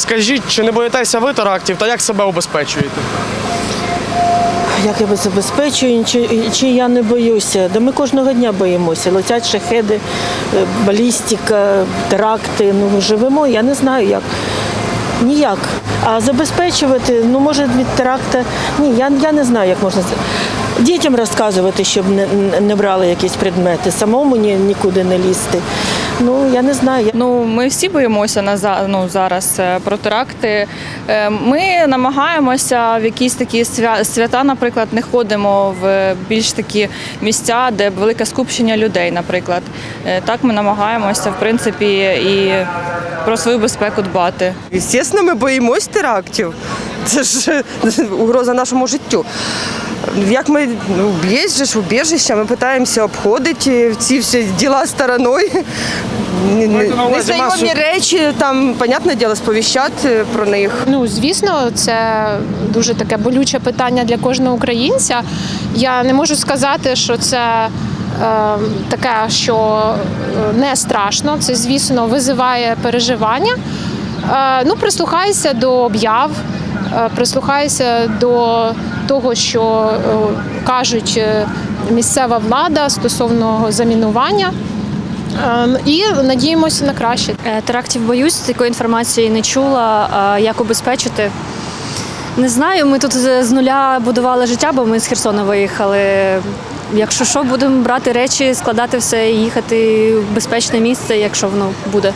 скажіть, чи не боїтеся ви терактів та як себе убезпечуєте? Як я забезпечую, чи, чи я не боюся? Да ми кожного дня боїмося. Летять шахеди, е, балістика, теракти. Ну живемо, я не знаю як. Ніяк. А забезпечувати, ну може від теракта. Ні, я, я не знаю, як можна. Дітям розказувати, щоб не, не брали якісь предмети, самому ні, нікуди не лізти. Ну я не знаю. Ну, ми всі боїмося на за- ну, зараз е, про теракти. Е, Ми намагаємося в якісь такі свя- свята, наприклад, не ходимо в більш такі місця, де велике скупчення людей, наприклад. Е, Так ми намагаємося, в принципі, і про свою безпеку дбати. Звісно, ми боїмось терактів. Це ж е, угроза нашому життю. Як ми ну, є ж убіжища, ми намагаємося обходити ці всі діла стороною. Незнайомі речі, там, понятне діло, сповіщати про них. Ну, звісно, це дуже таке болюче питання для кожного українця. Я не можу сказати, що це е, таке, що е, не страшно. Це, звісно, визиває переживання. Е, ну, прислухайся до об'яв, е, прислухайся до того, що е, кажуть е, місцева влада стосовно замінування. І надіємося на краще. Терактів боюсь, такої інформації не чула. Як убезпечити? Не знаю, ми тут з нуля будували життя, бо ми з Херсона виїхали. Якщо що, будемо брати речі, складати все і їхати в безпечне місце, якщо воно буде.